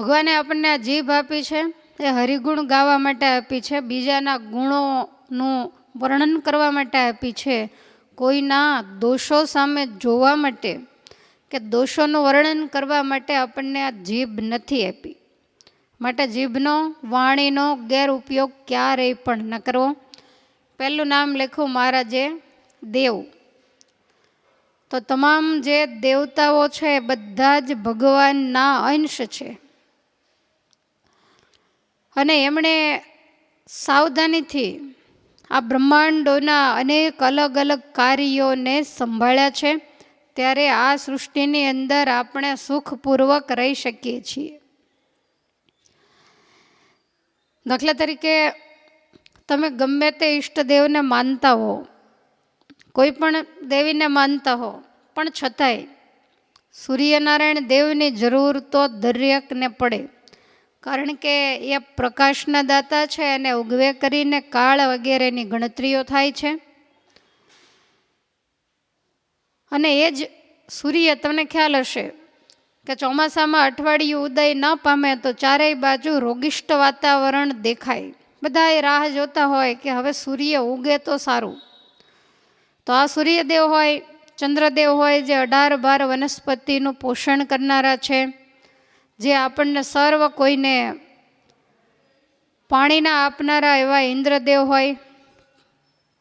ભગવાને આપણને આ જીભ આપી છે, એ હરિગુણ ગાવા માટે આપી છે, બીજાના ગુણોનું વર્ણન કરવા માટે આપી છે. કોઈના દોષો સામે જોવા માટે કે દોષોનું વર્ણન કરવા માટે આપણને આ જીભ નથી આપી. માટે જીભનો, વાણીનો ગેરઉપયોગ ક્યારેય પણ ન કરવો. પહેલું નામ લખું મહારાજે દેવ. તો તમામ જે દેવતાઓ છે બધા જ ભગવાનના અંશ છે. અને એમણે સાવધાનીથી આ બ્રહ્માંડોના અનેક અલગ અલગ કાર્યોને સંભાળ્યા છે. ત્યારે આ સૃષ્ટિની અંદર આપણે સુખપૂર્વક રહી શકીએ છીએ. દાખલા તરીકે, તમે ગમે તે ઈષ્ટદેવને માનતા હો, કોઈ પણ દેવીને માનતા હો, પણ છતાંય સૂર્યનારાયણ દેવની જરૂર તો દરેકને પડે. કારણ કે એ પ્રકાશના દાતા છે અને ઉગવે કરીને કાળ વગેરેની ગણતરીઓ થાય છે. અને એ જ સૂર્ય, તમને ખ્યાલ હશે કે ચોમાસામાં અઠવાડિયું ઉદય ન પામે તો ચારેય બાજુ રોગિષ્ટ વાતાવરણ દેખાય. બધા રાહ જોતા હોય કે હવે સૂર્ય ઉગે તો સારું. તો આ સૂર્યદેવ હોય, ચંદ્રદેવ હોય જે અઢાર બાર વનસ્પતિનું પોષણ કરનારા છે. જે આપણને સર્વ કોઈને પાણીના આપનારા એવા ઇન્દ્રદેવ હોય,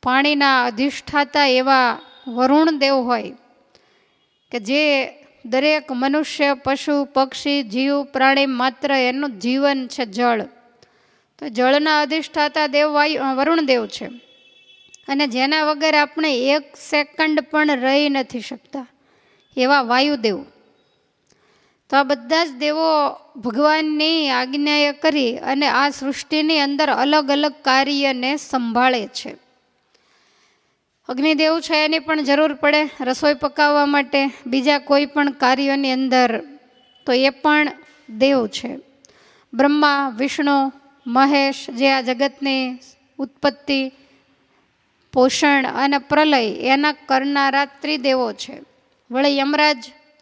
પાણીના અધિષ્ઠાતા એવા વરુણદેવ હોય, કે જે દરેક મનુષ્ય, પશુ, પક્ષી, જીવ, પ્રાણી માત્ર એનું જીવન છે જળ. તો જળના અધિષ્ઠાતા દેવ વાયુ વરુણદેવ છે. અને જેના વગર આપણે એક સેકન્ડ પણ રહી નથી શકતા એવા વાયુદેવ. તો આ બધા જ દેવો ભગવાનની આજ્ઞાએ કરી અને આ સૃષ્ટિની અંદર અલગ અલગ કાર્યને સંભાળે છે. અગ્નિદેવ છે એની પણ જરૂર પડે રસોઈ પકાવવા માટે. બીજા કોઈ પણ કાર્યોની અંદર તો એ પણ દેવ છે. બ્રહ્મા, વિષ્ણુ, મહેશ જે આ જગતની ઉત્પત્તિ, પોષણ અને પ્રલય એના કરનારા ત્રિદેવો છે. વળી યમરાજ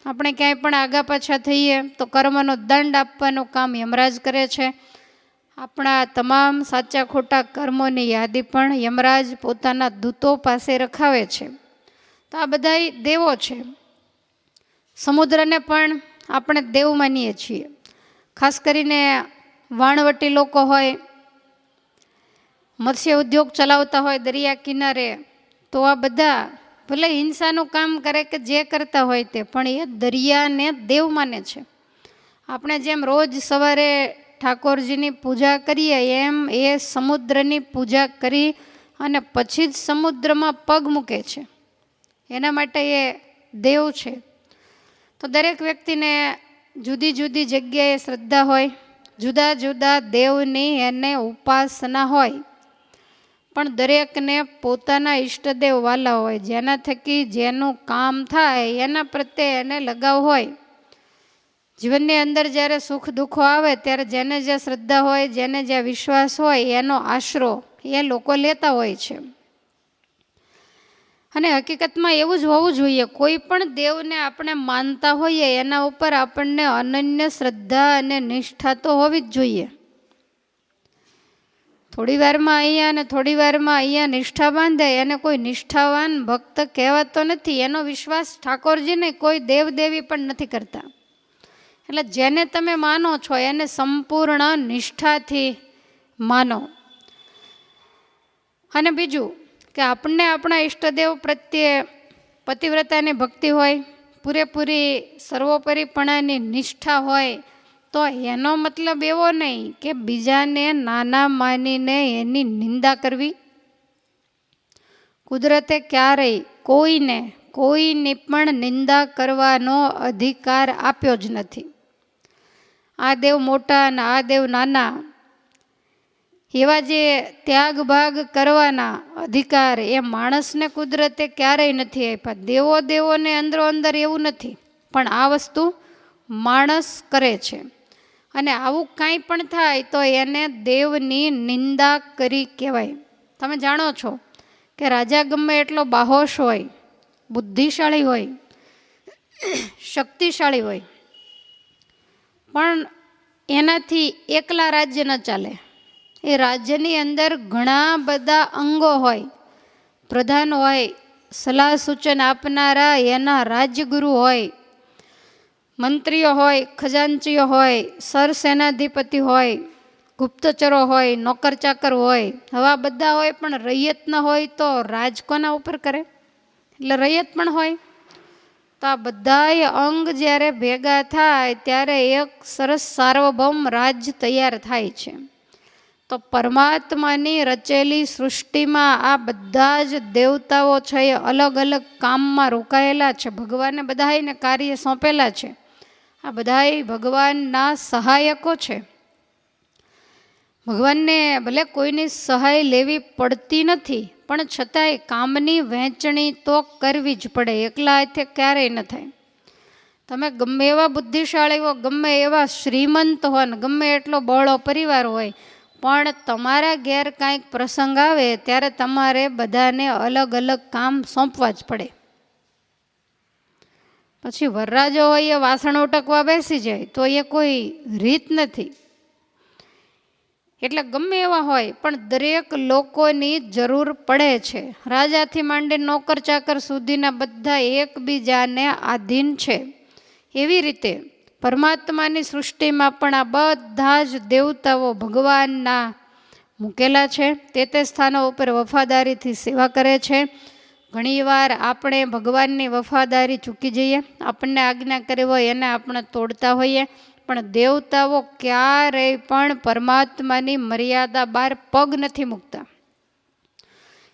આપણે ક્યાંય પણ આગા પાછા થઈએ તો કર્મનો દંડ આપવાનું કામ યમરાજ કરે છે. આપણા તમામ સાચા ખોટા કર્મોની યાદી પણ યમરાજ પોતાના દૂતો પાસે રખાવે છે. તો આ બધા દેવો છે. સમુદ્રને પણ આપણે દેવ માનીએ છીએ. ખાસ કરીને વાણવટી લોકો હોય, મત્સ્ય ઉદ્યોગ ચલાવતા હોય દરિયા કિનારે, તો આ બધા ભલે હિંસાનું કામ કરે કે જે કરતા હોય તે, પણ એ દરિયાને દેવ માને છે. આપણે જેમ રોજ સવારે ઠાકોરજીની પૂજા કરીએ, એમ એ સમુદ્રની પૂજા કરી અને પછી જ સમુદ્રમાં પગ મૂકે છે. એના માટે એ દેવ છે. તો દરેક વ્યક્તિને જુદી જુદી જગ્યાએ શ્રદ્ધા હોય, જુદા જુદા દેવની એને ઉપાસના હોય પણ દરેકને પોતાના ઈષ્ટદેવ વાલા હોય, જેના થકી જેનું કામ થાય એના પ્રત્યે એને લગાવ હોય. જીવનની અંદર જ્યારે સુખ દુઃખો આવે, ત્યારે જેને જ્યાં શ્રદ્ધા હોય, જેને જે વિશ્વાસ હોય, એનો આશરો એ લોકો લેતા હોય છે. અને હકીકતમાં એવું જ હોવું જોઈએ, કોઈ પણ દેવને આપણે માનતા હોઈએ, એના ઉપર આપણને અનન્ય શ્રદ્ધા અને નિષ્ઠા તો હોવી જ જોઈએ. થોડી વારમાં અહીંયા અને થોડી વારમાં અહીંયા નિષ્ઠા બાંધે, એને કોઈ નિષ્ઠાવાન ભક્ત કહેવાતો નથી. એનો વિશ્વાસ ઠાકોરજીને કોઈ દેવદેવી પણ નથી કરતા. એટલે જેને તમે માનો છો, એને સંપૂર્ણ નિષ્ઠાથી માનો. અને બીજું કે આપણને આપણા ઈષ્ટદેવ પ્રત્યે પતિવ્રતાની ભક્તિ હોય, પૂરેપૂરી સર્વોપરીપણાની નિષ્ઠા હોય તો એનો મતલબ એવો નહીં કે બીજાને નાના માનીને એની નિંદા કરવી. કુદરતે ક્યારેય કોઈને, કોઈની પણ નિંદા કરવાનો અધિકાર આપ્યો જ નથી. આ દેવ મોટા અને આ દેવ નાના, એવા જે ત્યાગ ભાગ કરવાના અધિકાર એ માણસને કુદરતે ક્યારેય નથી આપ્યા. દેવો દેવોને અંદરો અંદર એવું નથી, પણ આ વસ્તુ માણસ કરે છે. અને આવું કાંઈ પણ થાય તો એને દેવની નિંદા કરી કહેવાય. તમે જાણો છો કે રાજા ગમે એટલો બાહોશ હોય, બુદ્ધિશાળી હોય, શક્તિશાળી હોય, પણ એનાથી એકલા રાજ્ય ન ચાલે. એ રાજ્યની અંદર ઘણા બધા અંગો હોય. પ્રધાન હોય, સલાહ સૂચન આપનારા એના રાજ્યગુરુ હોય મંત્રીઓ હોય, ખજાનચીઓ હોય, સરસેનાધિપતિ હોય, ગુપ્તચરો હોય નોકર ચાકર હોય, હવા બધા હોય પણ રૈયત ન હોય તો રાજ કોના ઉપર કરે? એટલે રૈયત પણ હોય. તો આ બધાય અંગ જ્યારે ભેગા થાય ત્યારે એક સરસ સાર્વભૌમ રાજ તૈયાર થાય છે. તો પરમાત્માની રચેલી સૃષ્ટિમાં આ બધા જ દેવતાઓ છે એ અલગ અલગ કામમાં રોકાયેલા છે. ભગવાને બધાને કાર્ય સોંપેલા છે. આ બધાય ભગવાનના સહાયકો છે. ભગવાનને ભલે કોઈની સહાય લેવી પડતી નથી, પણ છતાંય કામની વહેંચણી તો કરવી જ પડે, એકલા હાથે ક્યારેય ન થાય. તમે ગમે એવા બુદ્ધિશાળી હો, ગમે એવા શ્રીમંત હો ને ગમે એટલો બળો પરિવાર હોય, પણ તમારા ઘેર કાંઈક પ્રસંગ આવે ત્યારે તમારે બધાને અલગ અલગ કામ સોંપવા જ પડે. પછી વરરાજો હોય એ વાસણ ઉટકવા બેસી જાય, તો એ કોઈ રીત નથી. એટલે ગમે એવા હોય, પણ દરેક લોકોની જરૂર પડે છે. રાજાથી માંડી નોકર ચાકર સુધીના બધા એકબીજાને આધીન છે. એવી રીતે પરમાત્માની સૃષ્ટિમાં પણ આ બધા જ દેવતાઓ ભગવાનના મૂકેલા છે. તે તે સ્થાનો ઉપર વફાદારીથી સેવા કરે છે. ઘણીવાર આપણે ભગવાનની વફાદારી ચૂકી જઈએ, આપણને આજ્ઞા કરી હોય એને આપણે તોડતા હોઈએ, પણ દેવતાઓ ક્યારેય પણ પરમાત્માની મર્યાદા બહાર પગ નથી મૂકતા.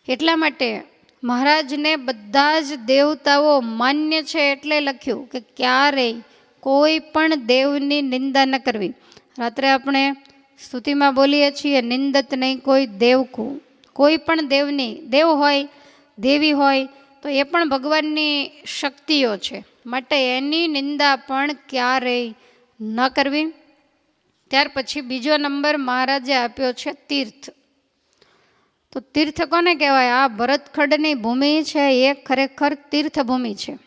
એટલા માટે મહારાજને બધા જ દેવતાઓ માન્ય છે એટલે લખ્યું કે ક્યારેય કોઈ પણ દેવની નિંદા ન કરવી. રાત્રે આપણે સ્તુતિમાં બોલીએ છીએ, નિંદત નહીં કોઈ દેવકું કોઈ પણ દેવની, દેવ હોય દેવી હોય, તો એ પણ ભગવાનની શક્તિઓ છે. માટે એની નિંદા પણ ક્યારેય ન કરવી. ત્યાર પછી બીજો નંબર મહારાજે આપ્યો છે તીર્થ. તો તીર્થ કોને કહેવાય? આ ભરતખંડની ભૂમિ છે, એ ખરેખર તીર્થભૂમિ છે.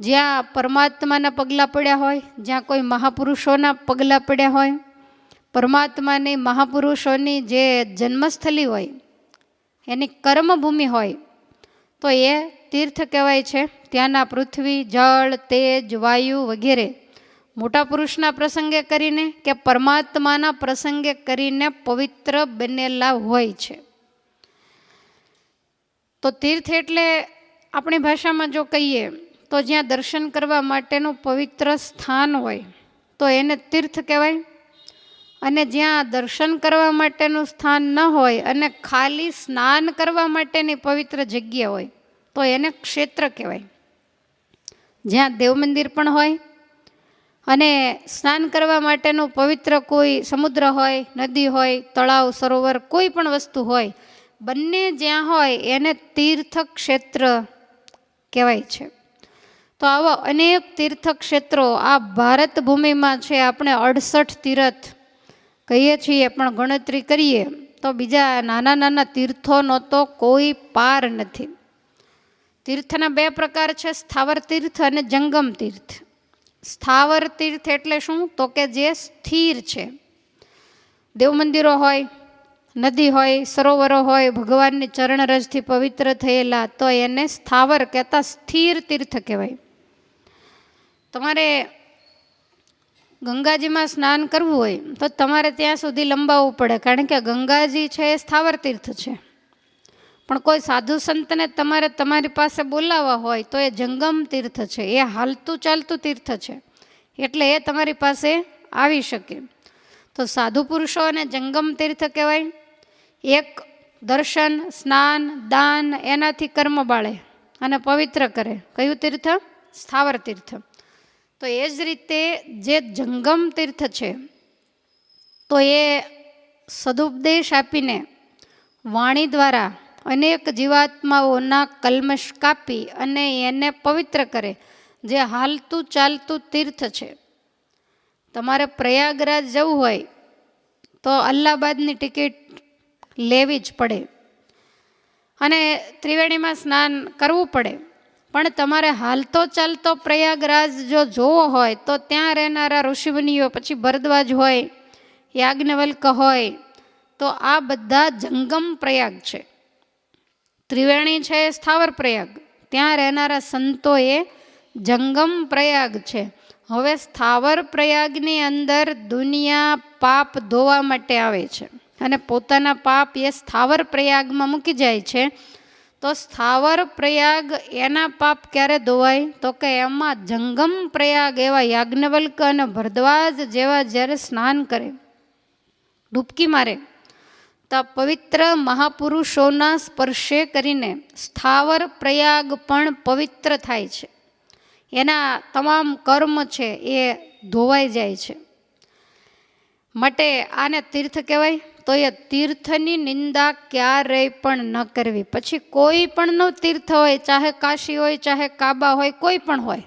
જ્યાં પરમાત્માના પગલાં પડ્યા હોય, જ્યાં કોઈ મહાપુરુષોના પગલાં પડ્યા હોય, પરમાત્માની મહાપુરુષોની જે જન્મસ્થલી હોય, એની કર્મભૂમિ હોય તો એ તીર્થ કહેવાય છે. ત્યાંના પૃથ્વી, જળ, તેજ, વાયુ વગેરે. મોટા પુરુષના પ્રસંગે કરીને કે પરમાત્માના પ્રસંગે કરીને પવિત્ર બનેલા હોય છે. તો તીર્થ એટલે આપણી ભાષામાં જો કહીએ તો જ્યાં દર્શન કરવા માટેનું પવિત્ર સ્થાન હોય, તો એને તીર્થ કહેવાય. અને જ્યાં દર્શન કરવા માટેનું સ્થાન ન હોય અને ખાલી સ્નાન કરવા માટેની પવિત્ર જગ્યા હોય, તો એને ક્ષેત્ર કહેવાય. જ્યાં દેવ મંદિર પણ હોય અને સ્નાન કરવા માટેનું પવિત્ર કોઈ સમુદ્ર હોય, નદી હોય, તળાવ, સરોવર કોઈ પણ વસ્તુ હોય, બંને જ્યાં હોય એને તીર્થ ક્ષેત્ર કહેવાય છે. તો આવા અનેક તીર્થ ક્ષેત્રો આ ભારત ભૂમિમાં છે. આપણે અડસઠ તીર્થ કહીએ છીએ પણ ગણતરી કરીએ તો બીજા નાના નાના તીર્થોનો તો કોઈ પાર નથી. તીર્થના બે પ્રકાર છે, સ્થાવર તીર્થ અને જંગમ તીર્થ. સ્થાવર તીર્થ એટલે શું? તો કે જે સ્થિર છે. દેવ મંદિરો હોય, નદી હોય, સરોવરો હોય, ભગવાનની ચરણરજથી પવિત્ર થયેલા, તો એને સ્થાવર કહેતા સ્થિર તીર્થ કહેવાય. તમારે ગંગાજીમાં સ્નાન કરવું હોય, તો તમારે ત્યાં સુધી લંબાવવું પડે, કારણ કે ગંગાજી છે એ સ્થાવર તીર્થ છે. પણ કોઈ સાધુ સંતને તમારે તમારી પાસે બોલાવવા હોય, તો એ જંગમ તીર્થ છે, એ હાલતું ચાલતું તીર્થ છે, એટલે એ તમારી પાસે આવી શકે. તો સાધુ પુરુષો અને જંગમ તીર્થ કહેવાય. એક દર્શન, સ્નાન, દાન, એનાથી કર્મ બાળે અને પવિત્ર કરે. કયું તીર્થ? સ્થાવર તીર્થ. તો એ જ રીતે જે જંગમ તીર્થ છે, તો એ સદુપદેશ આપીને વાણી દ્વારા અનેક જીવાત્માઓના કલમશ કાપી અને એને પવિત્ર કરે, જે હાલતું ચાલતું તીર્થ છે. તમારે પ્રયાગરાજ જવું હોય, તો અલ્હાબાદની ટિકિટ લેવી જ પડે. અને ત્રિવેણીમાં સ્નાન કરવું પડે. પણ તમારે હાલતો ચાલતો પ્રયાગરાજ જો જોવો હોય, તો ત્યાં રહેનારા ઋષિમુનિઓ પછી ભરદ્વાજ હોય, યાજ્ઞવલ્ક હોય, તો આ બધા જંગમ પ્રયાગ છે. ત્રિવેણી છે, સ્થાવર પ્રયાગ. ત્યાં રહેનારા સંતો એ જંગમ પ્રયાગ છે. હવે સ્થાવર પ્રયાગની અંદર દુનિયા પાપ ધોવા માટે આવે છે. અને પોતાના પાપ એ સ્થાવર પ્રયાગમાં મૂકી જાય છે. તો સ્થાવર પ્રયાગ એના પાપ ક્યારે ધોવાય? તો કે એમાં જંગમ પ્રયાગ એવા યાજ્ઞવલ્ક અને ભરદ્વાજ જેવા જ્યારે સ્નાન કરે. ડૂબકી મારે. તો પવિત્ર મહાપુરુષોના સ્પર્શે કરીને સ્થાવર પ્રયાગ પણ પવિત્ર થાય છે. એના તમામ કર્મ છે એ ધોવાઈ જાય છે. માટે આને તીર્થ કહેવાય? તો એ તીર્થની નિંદા ક્યારેય પણ ન કરવી. પછી કોઈ પણનું તીર્થ હોય, ચાહે કાશી હોય, ચાહે કાબા હોય, કોઈ પણ હોય,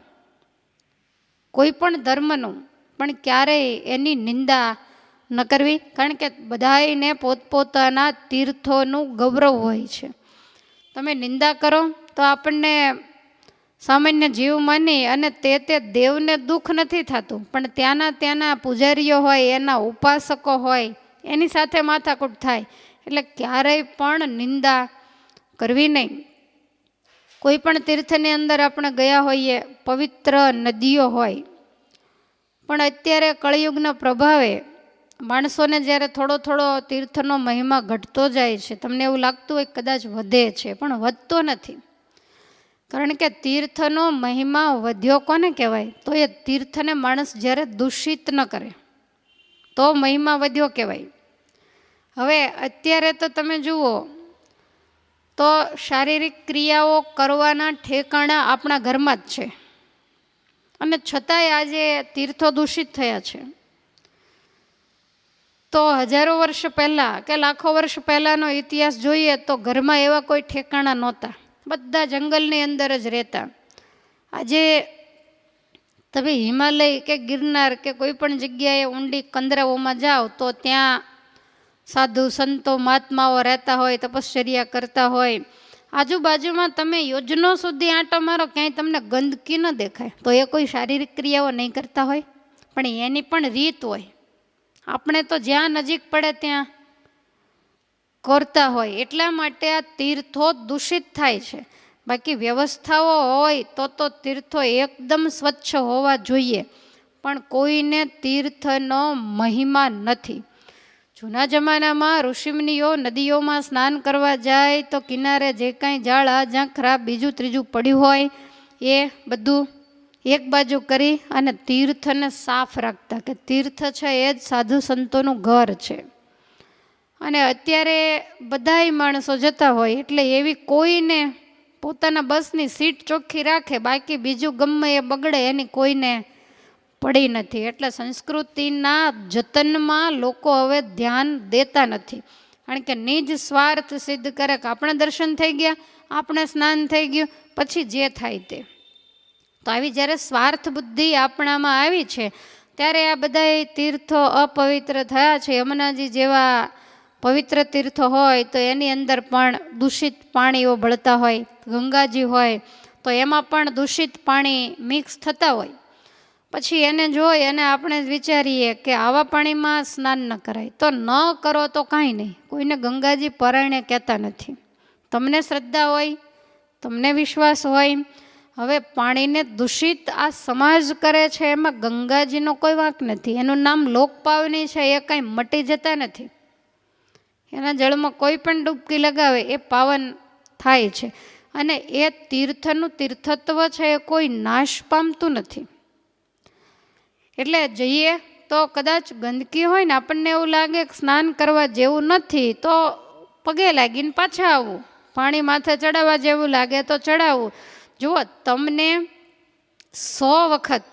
કોઈ પણ ધર્મનું, પણ ક્યારેય એની નિંદા ન કરવી. કારણ કે બધાને પોતપોતાના તીર્થોનું ગૌરવ હોય છે. તમે નિંદા કરો તો આપણને સામાન્ય જીવ માની અને તે તે દેવને દુઃખ નથી થતું. પણ ત્યાંના ત્યાંના પૂજારીઓ હોય, એના ઉપાસકો હોય એની સાથે માથાકૂટ થાય. એટલે ક્યારેય પણ નિંદા કરવી નહીં. કોઈ પણ તીર્થની અંદર આપણે ગયા હોઈએ, પવિત્ર નદીઓ હોય. પણ અત્યારે કળયુગના પ્રભાવે માણસોને જ્યારે થોડો થોડો તીર્થનો મહિમા ઘટતો જાય છે, તમને એવું લાગતું હોય કદાચ વધે છે, પણ વધતો નથી. કારણ કે તીર્થનો મહિમા વધ્યો કોને કહેવાય? તો એ તીર્થને માણસ જ્યારે દૂષિત ન કરે. તો મહિમા વધ્યો કહેવાય. હવે અત્યારે તો તમે જુઓ, તો શારીરિક ક્રિયાઓ કરવાના ઠેકાણા આપણા ઘરમાં જ છે. અને છતાંય આજે તીર્થો દૂષિત થયા છે. તો હજારો વર્ષ પહેલાં કે લાખો વર્ષ પહેલાંનો ઇતિહાસ જોઈએ તો ઘરમાં એવા કોઈ ઠેકાણા નહોતા. બધા જંગલની અંદર જ રહેતા. આજે તમે હિમાલય કે ગિરનાર કે કોઈ પણ જગ્યાએ ઊંડી કંદરાઓમાં જાઓ, તો ત્યાં સાધુ સંતો, મહાત્માઓ રહેતા હોય, તપશ્ચર્યા કરતા હોય. આજુબાજુમાં તમે યોજનો સુધી આંટો મારો, ક્યાંય તમને ગંદકી ન દેખાય. તો એ કોઈ શારીરિક ક્રિયાઓ નહીં કરતા હોય, પણ એની પણ રીત હોય. આપણે તો જ્યાં નજીક પડે ત્યાં કરતા હોય. એટલા માટે આ તીર્થો દૂષિત થાય છે. બાકી વ્યવસ્થાઓ હોય તો તો તીર્થો એકદમ સ્વચ્છ હોવા જોઈએ. પણ કોઈને તીર્થનો મહિમા નથી. જૂના જમાનામાં ઋષિમુનિઓ નદીઓમાં સ્નાન કરવા જાય તો કિનારે જે કાંઈ ઝાડા જ્યાં ખરાબ બીજું ત્રીજું પડ્યું હોય, એ બધું એક બાજુ કરી અને તીર્થને સાફ રાખતા કે તીર્થ છે એ જ સાધુ સંતોનું ઘર છે. અને અત્યારે બધાય માણસો જતા હોય એટલે એવી કોઈને પોતાના બસની સીટ ચોખ્ખી રાખે, બાકી બીજું ગમે એ બગડે એની કોઈને પડી નથી. એટલે સંસ્કૃતિના જતનમાં લોકો હવે ધ્યાન દેતા નથી. કારણ કે નિજ સ્વાર્થ સિદ્ધ કરે કે આપણે દર્શન થઈ ગયા, આપણે સ્નાન થઈ ગયું, પછી જે થાય તે. તો આવી જ્યારે સ્વાર્થ બુદ્ધિ આપણામાં આવી છે, ત્યારે આ બધા તીર્થો અપવિત્ર થયા છે. યમુનાજી જેવા પવિત્ર તીર્થ હોય તો એની અંદર પણ દૂષિત પાણીઓ ભળતા હોય, ગંગાજી હોય, તો એમાં પણ દૂષિત પાણી મિક્સ થતા હોય. પછી એને જોઈ અને આપણે વિચારીએ કે આવા પાણીમાં સ્નાન ન કરાય. તો ન કરો તો કાંઈ નહીં. કોઈને ગંગાજી પરાયણે કહેતા નથી. તમને શ્રદ્ધા હોય, તમને વિશ્વાસ હોય, હવે પાણીને દૂષિત આ સમાજ કરે છે એમાં ગંગાજીનો કોઈ વાંક નથી. એનું નામ લોકપાવની છે, એ કાંઈ મટી જતા નથી. એના જળમાં કોઈ પણ ડૂબકી લગાવે એ પાવન થાય છે. અને એ તીર્થનું તીર્થત્વ છે એ કોઈ નાશ પામતું નથી. એટલે જઈએ તો કદાચ ગંદકી હોય ને આપણને એવું લાગે કે સ્નાન કરવા જેવું નથી, તો પગે લાગીને પાછા આવવું પાણી માથે ચડાવવા જેવું લાગે તો ચડાવવું જુઓ, તમને સો વખત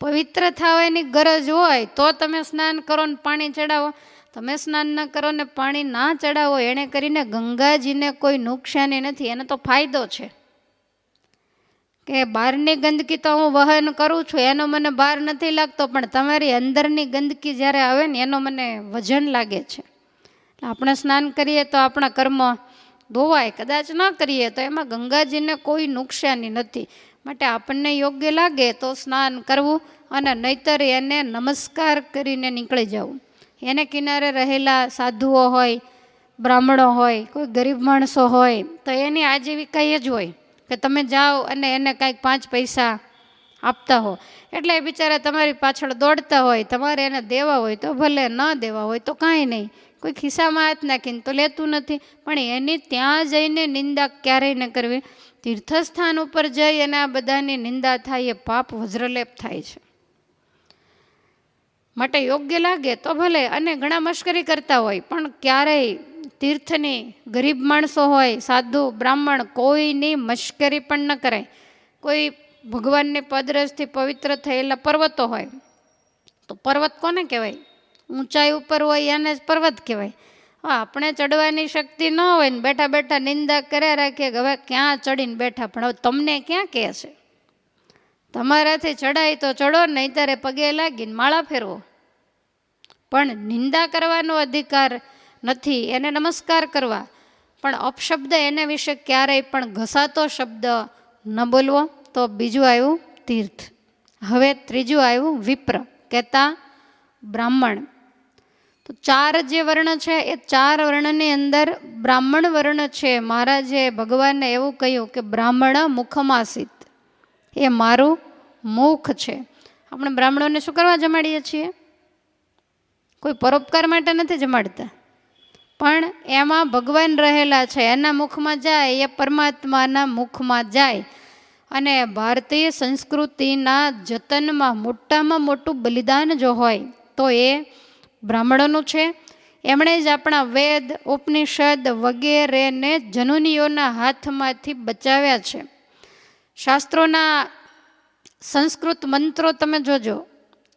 પવિત્ર થવાની ગરજ હોય તો તમે સ્નાન કરો ને પાણી ચડાવો. તમે સ્નાન ન કરો ને પાણી ના ચડાવો એણે કરીને ગંગાજીને કોઈ નુકસાની નથી, એને તો ફાયદો છે. કે બહારની ગંદકી તો હું વહન કરું છું, એનો મને બહાર નથી લાગતો, પણ તમારી અંદરની ગંદકી જ્યારે આવે ને, એનો મને વજન લાગે છે. આપણે સ્નાન કરીએ તો આપણા કર્મ ધોવાય, કદાચ ન કરીએ તો એમાં ગંગાજીને કોઈ નુકસાની નથી. માટે આપણને યોગ્ય લાગે તો સ્નાન કરવું અને નહીતર એને નમસ્કાર કરીને નીકળી જવું. એને કિનારે રહેલા સાધુઓ હોય, બ્રાહ્મણો હોય, કોઈ ગરીબ માણસો હોય, તો એની આજીવિકા એ જ હોય કે તમે જાઓ અને એને કાંઈક પાંચ પૈસા આપતા હો. એટલે એ બિચારા તમારી પાછળ દોડતા હોય, તમારે એને દેવા હોય તો ભલે, ન દેવા હોય તો કાંઈ નહીં. કોઈ ખિસ્સામાં હાથ નાખીને તો લેતું નથી. પણ એની ત્યાં જઈને નિંદા ક્યારેય ન કરવી. તીર્થસ્થાન ઉપર જઈ અને આ બધાની નિંદા થાય એ પાપ વજ્રલેપ થાય છે. માટે યોગ્ય લાગે તો ભલે અને ઘણા મશ્કરી કરતા હોય, પણ ક્યારેય તીર્થની ગરીબ માણસો હોય, સાધુ, બ્રાહ્મણ કોઈની મશ્કરી પણ ન કરાય કોઈ ભગવાનની પદરસથી પવિત્ર થયેલા પર્વતો હોય, તો પર્વત કોને કહેવાય? ઊંચાઈ ઉપર હોય એને જ પર્વત કહેવાય. હા, આપણે ચડવાની શક્તિ ન હોય ને બેઠા બેઠા નિંદા કર્યા રાખીએ કે હવે ક્યાં ચડીને બેઠા, પણ હવે તમને ક્યાં કહે છે? તમારાથી ચડાય તો ચડો નહીં ત્યારે પગે લાગીને માળા ફેરવો. પણ નિંદા કરવાનો અધિકાર નથી, એને નમસ્કાર કરવા. પણ અપશબ્દ એને વિશે ક્યારેય પણ ઘસાતો શબ્દ ન બોલવો, તો બીજું આવ્યું તીર્થ. હવે ત્રીજું આવ્યું વિપ્ર, કહેતા બ્રાહ્મણ. તો ચાર જે વર્ણ છે, એ ચાર વર્ણની અંદર બ્રાહ્મણ વર્ણ છે. મહારાજે ભગવાનને એવું કહ્યું કે બ્રાહ્મણ મુખમાસિત. એ મારું મુખ છે. આપણે બ્રાહ્મણોને શું કરવા જમાડીએ છીએ? કોઈ પરોપકાર માટે નથી જમાડતા. પણ એમાં ભગવાન રહેલા છે, એના મુખમાં જાય, એ પરમાત્માના મુખમાં જાય. અને ભારતીય સંસ્કૃતિના જતનમાં મોટામાં મોટું બલિદાન જો હોય, તો એ બ્રાહ્મણોનું છે. એમણે જ આપણા વેદ, ઉપનિષદ વગેરેને જનુનીઓના હાથમાંથી બચાવ્યા છે. શાસ્ત્રોના સંસ્કૃત મંત્રો તમે જોજો.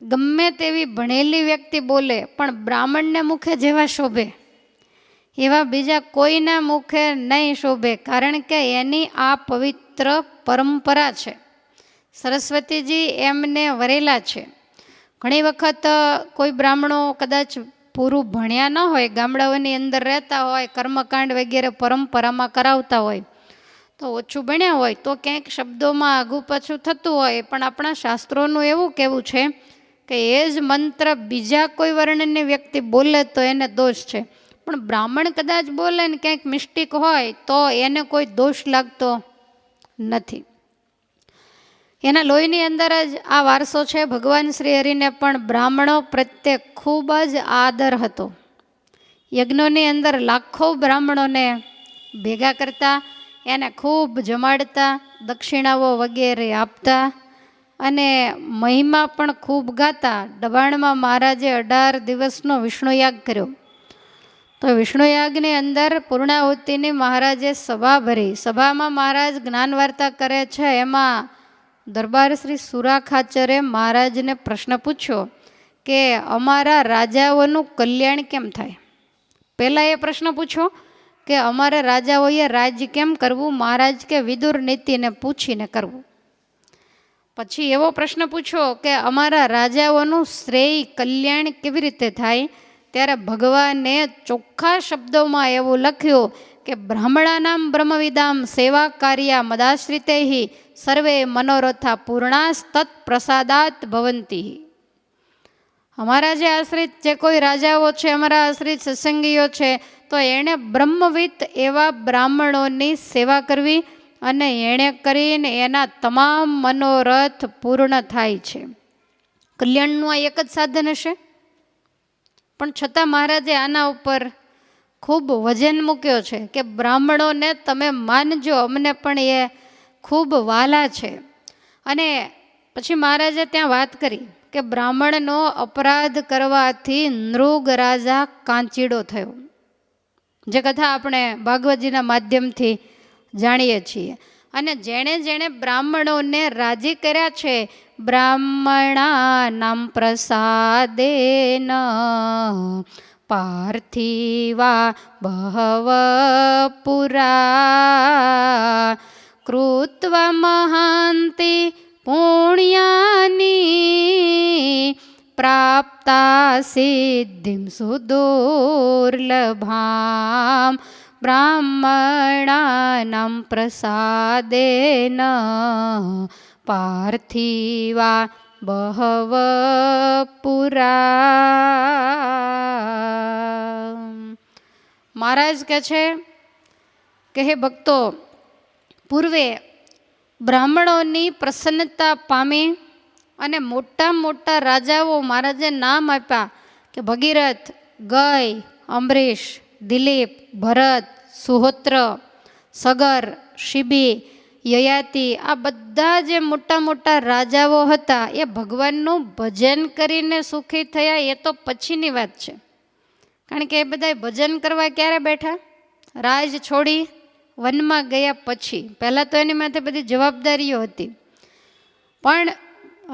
ગમે તેવી ભણેલી વ્યક્તિ બોલે, પણ બ્રાહ્મણને મુખે જેવા શોભે. એવા બીજા કોઈના મુખે નહીં શોભે, કારણ કે એની આ પવિત્ર પરંપરા છે. સરસ્વતીજી એમને વરેલા છે. ઘણી વખત કોઈ બ્રાહ્મણો કદાચ પૂરું ભણ્યા ન હોય, ગામડાઓની અંદર રહેતા હોય, કર્મકાંડ વગેરે પરંપરામાં કરાવતા હોય તો ઓછું ભણ્યા હોય તો ક્યાંક શબ્દોમાં આગું પાછું થતું હોય, પણ આપણા શાસ્ત્રોનું એવું કહેવું છે કે એ જ મંત્ર બીજા કોઈ વર્ણની વ્યક્તિ બોલે તો એને દોષ છે. પણ બ્રાહ્મણ કદાચ બોલે ને ક્યાંક મિસ્ટેક હોય તો એને કોઈ દોષ લાગતો નથી. એના લોહીની અંદર જ આ વારસો છે, ભગવાન શ્રી હરિને પણ બ્રાહ્મણો પ્રત્યે ખૂબ જ આદર હતો. યજ્ઞોની અંદર લાખો બ્રાહ્મણોને ભેગા કરતા એને ખૂબ જમાડતા, દક્ષિણાઓ વગેરે આપતા અને મહિમા પણ ખૂબ ગાતા. દબાણમાં મહારાજે અઢાર દિવસનો વિષ્ણુયાગ કર્યો. તો વિષ્ણુયાગની અંદર પૂર્ણાહુતિની મહારાજે સભા ભરી. સભામાં મહારાજ જ્ઞાન વાર્તા કરે છે. એમાં દરબાર શ્રી સુરા ખાચરે મહારાજને પ્રશ્ન પૂછ્યો કે, અમારા રાજાઓનું કલ્યાણ કેમ થાય? પહેલાં એ પ્રશ્ન પૂછ્યો કે અમારા રાજાઓએ રાજ્ય કેમ કરવું? મહારાજ કે વિદુર નીતિને પૂછીને કરવું. પછી એવો પ્રશ્ન પૂછ્યો કે અમારા રાજાઓનું શ્રેય કલ્યાણ કેવી રીતે થાય? ત્યારે ભગવાને ચોખ્ખા શબ્દોમાં એવું લખ્યું કે બ્રાહ્મણાનામ બ્રહ્મવિદામ સેવા કાર્ય મદાશ્રિતે સર્વે મનોરથા પૂર્ણાસ્તત પ્રસાદાત ભવંતી અમારા જે આશ્રિત જે કોઈ રાજાઓ છે, અમારા આશ્રિત સત્સંગીઓ છે, તો એણે બ્રહ્મવિત એવા બ્રાહ્મણોની સેવા કરવી અને એણે કરીને એના તમામ મનોરથ પૂર્ણ થાય છે. કલ્યાણનું આ એક જ સાધન હશે? પણ છતાં મહારાજે આના ઉપર ખૂબ વજન મૂક્યો છે કે બ્રાહ્મણોને તમે માનજો, અમને પણ એ ખૂબ વાલા છે. અને પછી મહારાજે ત્યાં વાત કરી. કે બ્રાહ્મણનો અપરાધ કરવાથી નૃગ રાજા કાંચીડો થયો. જે કથા આપણે ભાગવતજીના માધ્યમથી જાણીએ છીએ. અને જેણે જેણે બ્રાહ્મણોને રાજી કર્યા છે, બ્રાહ્મણા નામ પ્રસાદેન પાર્થિવા બહવ પુરા કૃત્વ મહાંતિ પુણ્યાની પ્રાપ્તા સિદ્ધિમ સુદુર્લભામ બ્રાહ્મણાનાં પ્રસાદેન પાર્થિવા બહવ પુરા. મહારાજ કહે છે કે હે ભક્તો, પૂર્વે બ્રાહ્મણોની પ્રસન્નતા પામી અને મોટા મોટા રાજાઓ મહારાજે નામ આપ્યા કે ભગીરથ, ગય, અમરીશ, દિલીપ, ભરત, સુહોત્ર, સગર, શિબી, યયાતિ આ બધા જે મોટા મોટા રાજાઓ હતા એ ભગવાનનું ભજન કરીને સુખી થયા એ તો પછીની વાત છે. કારણ કે એ બધા ભજન કરવા ક્યારે બેઠા? રાજ છોડી વનમાં ગયા પછી, પહેલાં તો એની માથે બધી જવાબદારીઓ હતી. પણ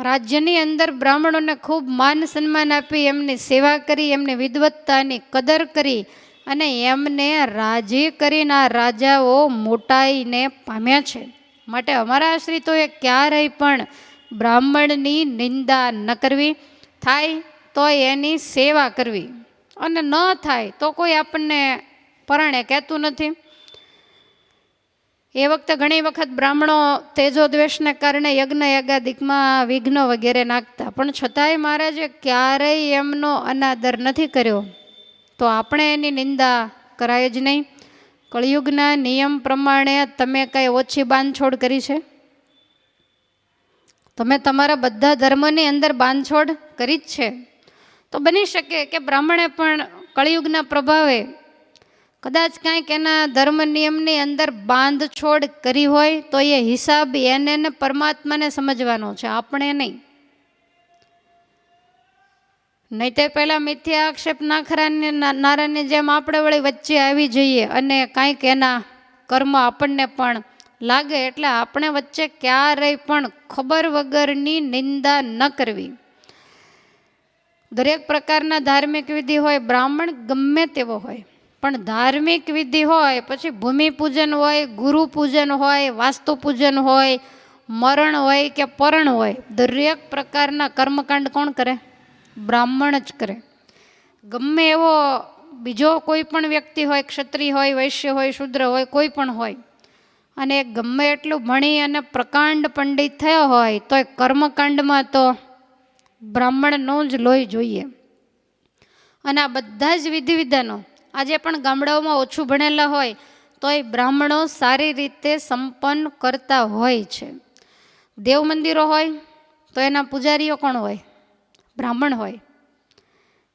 રાજ્યની અંદર બ્રાહ્મણોને ખૂબ માન સન્માન આપી, એમની સેવા કરી, એમની વિદવત્તાની કદર કરી અને એમને રાજી કરીને આ રાજાઓ મોટાઈને પામ્યા છે. માટે અમારા આશ્રિતોએ ક્યારેય પણ બ્રાહ્મણની નિંદા ન કરવી. થાય તો એની સેવા કરવી. અને ન થાય તો કોઈ આપણને પરાણે કહેતું નથી. એ વખતે ઘણી વખત બ્રાહ્મણો તેજોદ્વેષને કારણે યજ્ઞ યગાદિકમાં વિઘ્ન વગેરે નાખતા. પણ છતાંય મહારાજે ક્યારેય એમનો અનાદર નથી કર્યો. તો આપણે એની નિંદા કરાય જ નહીં. કળિયુગના નિયમ પ્રમાણે તમે કાંઈ ઓછી બાંધછોડ કરી છે? તમે તમારા બધા ધર્મની અંદર બાંધછોડ કરી જ છે. તો બની શકે કે બ્રાહ્મણે પણ કળિયુગના પ્રભાવે કદાચ કાંઈક એના ધર્મ નિયમની અંદર બાંધછોડ કરી હોય તો એ હિસાબ એને ને પરમાત્માને સમજવાનો છે, આપણે નહીં. નહીં તે પહેલાં મિથ્યા આક્ષેપ નાખરાને નારાની જેમ આપણે વળી વચ્ચે આવી જઈએ અને કાંઈક એના કર્મ આપણને પણ લાગે એટલે આપણે વચ્ચે ક્યારેય પણ ખબર વગરની નિંદા ન કરવી. દરેક પ્રકારના ધાર્મિક વિધિ હોય, બ્રાહ્મણ ગમે તેવો હોય. પણ ધાર્મિક વિધિ હોય, પછી ભૂમિ પૂજન હોય, ગુરુ પૂજન હોય, વાસ્તુ પૂજન હોય, મરણ હોય કે પરણ હોય, દરેક પ્રકારના કર્મકાંડ કોણ કરે? બ્રાહ્મણ જ કરે. ગમે એવો બીજો કોઈ પણ વ્યક્તિ હોય, ક્ષત્રિય હોય, વૈશ્ય હોય, શુદ્ર હોય, કોઈ પણ હોય, અને ગમે એટલું ભણી અને પ્રકાંડ પંડિત થયો હોય તો એ કર્મકાંડમાં તો બ્રાહ્મણનો જ લોહી જોઈએ. અને આ બધા જ વિધિ વિધાનો આજે પણ ગામડાઓમાં ઓછું ભણેલા હોય, તોય બ્રાહ્મણો સારી રીતે સંપન્ન કરતા હોય છે. દેવ મંદિરો હોય, તો એના પૂજારીઓ કોણ હોય? બ્રાહ્મણ હોય.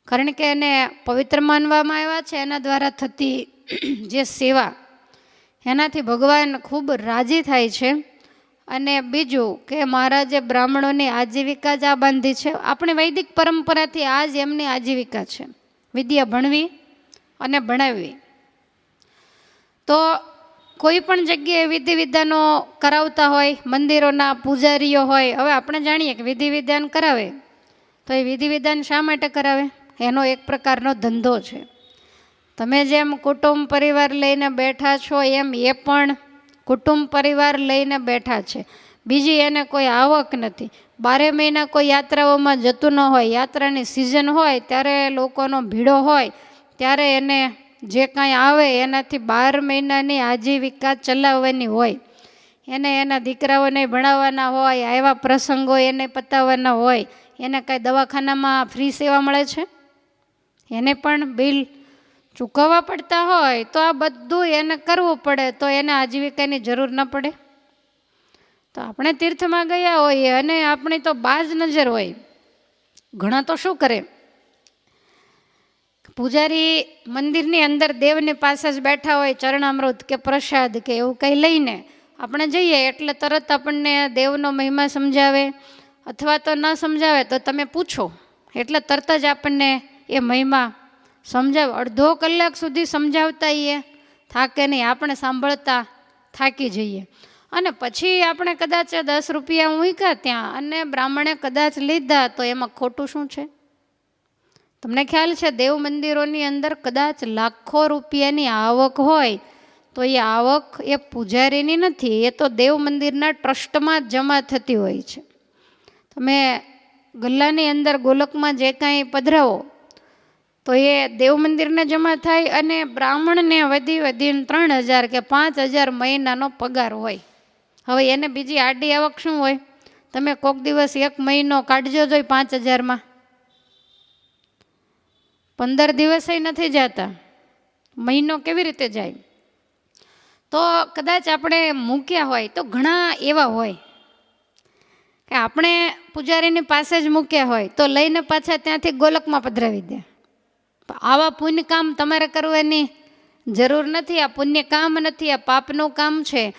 કારણ કે એને પવિત્ર માનવામાં આવ્યા છે, એના દ્વારા થતી જે સેવા, એનાથી ભગવાન ખૂબ રાજી થાય છે. અને બીજું કે મહારાજે બ્રાહ્મણોની આજીવિકા જ આ બાંધી છે. આપણી વૈદિક પરંપરાથી આ જ એમની આજીવિકા છે. વિદ્યા ભણવી અને ભણાવવી. તો કોઈ પણ જગ્યાએ વિધિ વિધાનો કરાવતા હોય, મંદિરોના પૂજારીઓ હોય, હવે આપણે જાણીએ કે વિધિ વિધાન કરાવે. તો એ વિધિ વિધાન શા માટે કરાવે? એનો એક પ્રકારનો ધંધો છે. તમે જેમ કુટુંબ પરિવાર લઈને બેઠા છો, એમ એ પણ કુટુંબ પરિવાર લઈને બેઠા છે. બીજી એને કોઈ આવક નથી. બારે મહિના કોઈ યાત્રાઓમાં જતું ન હોય, યાત્રાની સિઝન હોય, ત્યારે લોકોનો ભીડો હોય ત્યારે એને જે કાંઈ આવે એનાથી બાર મહિનાની આજીવિકા ચલાવવાની હોય. એને એના દીકરાઓને ભણાવવાના હોય આવ્યા પ્રસંગો એને પતાવવાના હોય, એને કાંઈ દવાખાનામાં ફ્રી સેવા મળે છે? એને પણ બિલ ચૂકવવા પડતા હોય તો આ બધું એને કરવું પડે તો એને આજીવિકાની જરૂર ન પડે? તો આપણે તીર્થમાં ગયા હોઈએ અને આપણી તો બાજ નજર હોય. ઘણા તો શું કરે? પૂજારી મંદિરની અંદર દેવની પાસે જ બેઠા હોય ચરણામૃત કે પ્રસાદ કે એવું કંઈ લઈને આપણે જઈએ એટલે તરત આપણને દેવનો મહિમા સમજાવે. અથવા તો ન સમજાવે તો તમે પૂછો. એટલે તરત જ આપણને એ મહિમા સમજાવે. અડધો કલાક સુધી સમજાવતા એ થાકે નહીં, આપણે સાંભળતા થાકી જઈએ. અને પછી આપણે કદાચ દસ રૂપિયા ઉંકા ત્યાં અને બ્રાહ્મણે કદાચ લીધા તો એમાં ખોટું શું છે? તમને ખ્યાલ છે, દેવ મંદિરોની અંદર કદાચ લાખો રૂપિયાની આવક હોય, તો એ આવક એ પૂજારીની નથી, એ તો દેવ મંદિરના ટ્રસ્ટમાં જ જમા થતી હોય છે. તમે ગલ્લાની અંદર, ગોલકમાં જે કાંઈ પધરાવો, તો એ દેવ મંદિરને જમા થાય અને બ્રાહ્મણને વધી વધીને ત્રણ હજાર કે પાંચ હજાર મહિનાનો પગાર હોય. હવે એને બીજી આડી આવક શું હોય? તમે કોક દિવસ એક મહિનો કાઢજો જોઈ પાંચ હજારમાં. પંદર દિવસે નથી જતા. મહિનો કેવી રીતે જાય? તો કદાચ આપણે મૂક્યા હોય તો ઘણા એવા હોય કે આપણે પૂજારીની પાસે જ મૂક્યા હોય તો લઈને પાછા ત્યાંથી ગોલકમાં પધરાવી દે. આવા પુણ્ય કામ તમારે કરવાની જરૂર નથી. આ પુણ્ય કામ નથી, આ પાપનું કામ છે.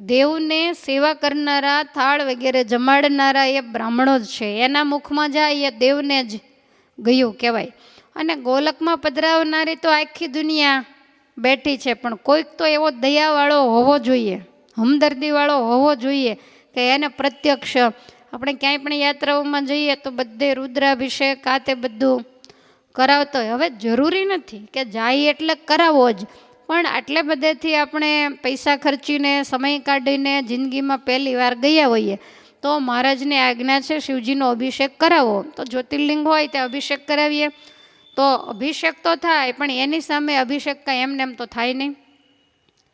દેવને સેવા કરનારા, થાળ વગેરે જમાડનારા એ બ્રાહ્મણો જ છે. એના મુખમાં જાય એ દેવને જ ગયું કહેવાય. અને ગોલકમાં પધરાવનારી તો આખી દુનિયા બેઠી છે, પણ કોઈક તો એવો દયાવાળો હોવો જોઈએ, હમદર્દીવાળો હોવો જોઈએ કે એને પ્રત્યક્ષ આપણે ક્યાંય પણ યાત્રાઓમાં જઈએ તો બધે રુદ્રાભિષેક આ તે બધું કરાવતો હોય. હવે જરૂરી નથી કે જાય એટલે કરાવવો જ, પણ આટલે બધેથી આપણે પૈસા ખર્ચીને, સમય કાઢીને જિંદગીમાં પહેલી વાર ગયા હોઈએ, તો મહારાજની આજ્ઞા છે શિવજીનો અભિષેક કરાવો. તો જ્યોતિર્લિંગ હોય તે અભિષેક કરાવીએ તો અભિષેક તો થાય, પણ એની સામે અભિષેક કાંઈ એમને એમ તો થાય નહીં.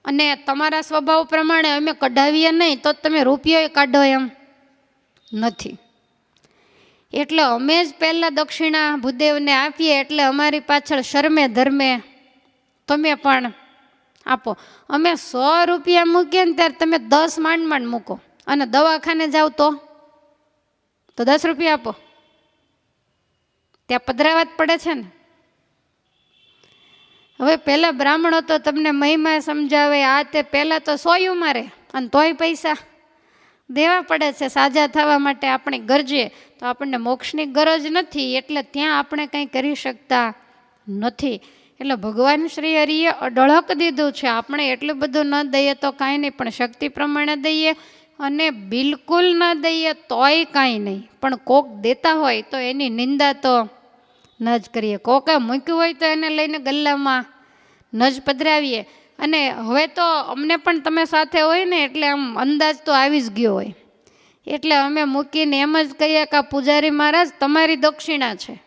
અને તમારા સ્વભાવ પ્રમાણે અમે કઢાવીએ નહીં, તો તમે રૂપિયો કાઢો એમ. નથી. એટલે અમે જ પહેલાં દક્ષિણા ભૂદેવને આપીએ, એટલે અમારી પાછળ શરમે ધર્મે તમે પણ આપો. અમે સો રૂપિયા મૂકીએ ને ત્યારે તમે દસ માંડ માંડ મૂકો. અને દવાખાને જાઓ તો? તો દસ રૂપિયા આપો. ત્યાં પધરાવા જ પડે છે ને? હવે પહેલાં બ્રાહ્મણો તો તમને મહિમા સમજાવે, આ તે પહેલાં તો સોયું મારે અને તોય પૈસા. દેવા પડે છે, સાજા થવા માટે આપણે ગરજે, તો આપણને મોક્ષની ગરજ નથી, એટલે ત્યાં આપણે કંઈ કરી શકતા નથી. એટલે ભગવાન શ્રી હરિએ અઢળક દીધું છે, આપણે એટલું બધું ન દઈએ તો કાંઈ નહીં, પણ શક્તિ પ્રમાણે દઈએ અને બિલકુલ ન દઈએ તોય કાંઈ નહીં. પણ કોક દેતા હોય તો એની નિંદા તો ન જ કરીએ. કોકે મૂક્યું હોય તો એને લઈને ગલ્લામાં નજ પધરાવીએ. અને હવે તો અમને પણ તમે સાથે હોય ને એટલે આમ અંદાજ તો આવી જ ગયો હોય. એટલે અમે મૂકીને એમ જ કહીએ કે પૂજારી મહારાજ, તમારી દક્ષિણા છે.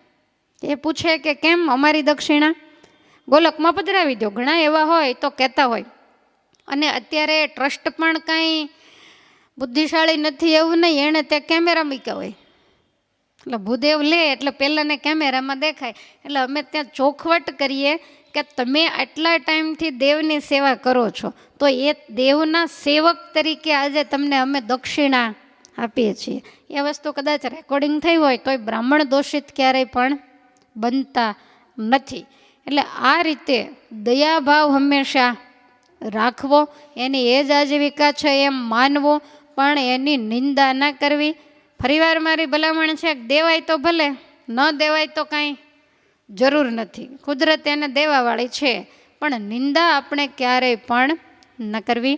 એ પૂછે કે કેમ અમારી દક્ષિણા? ગોલકમાં પધરાવી દો? ઘણા એવા હોય તો કહેતા હોય. અને અત્યારે ટ્રસ્ટ પણ કાંઈ બુદ્ધિશાળી નથી એવું નહીં. એણે તે કેમેરા મૂક્યા હોય. એટલે ભૂદેવ લે એટલે પહેલાંને કેમેરામાં દેખાય. એટલે અમે ત્યાં ચોખવટ કરીએ કે તમે આટલા ટાઈમથી દેવની સેવા કરો છો. તો એ દેવના સેવક તરીકે આજે તમને અમે દક્ષિણા આપીએ છીએ. એ વસ્તુ કદાચ રેકોર્ડિંગ થઈ હોય તોય બ્રાહ્મણ દોષિત ક્યારેય પણ બનતા નથી. એટલે આ રીતે દયાભાવ હંમેશા રાખવો. એની એ જ આજીવિકા છે એમ માનવો. પણ એની નિંદા ના કરવી. ફરીવાર મારી ભલામણ છે દેવાય તો ભલે, ન દેવાય તો કાંઈ જરૂર નથી. કુદરત એને દેવાવાળી છે, પણ નિંદા આપણે ક્યારેય પણ ન કરવી.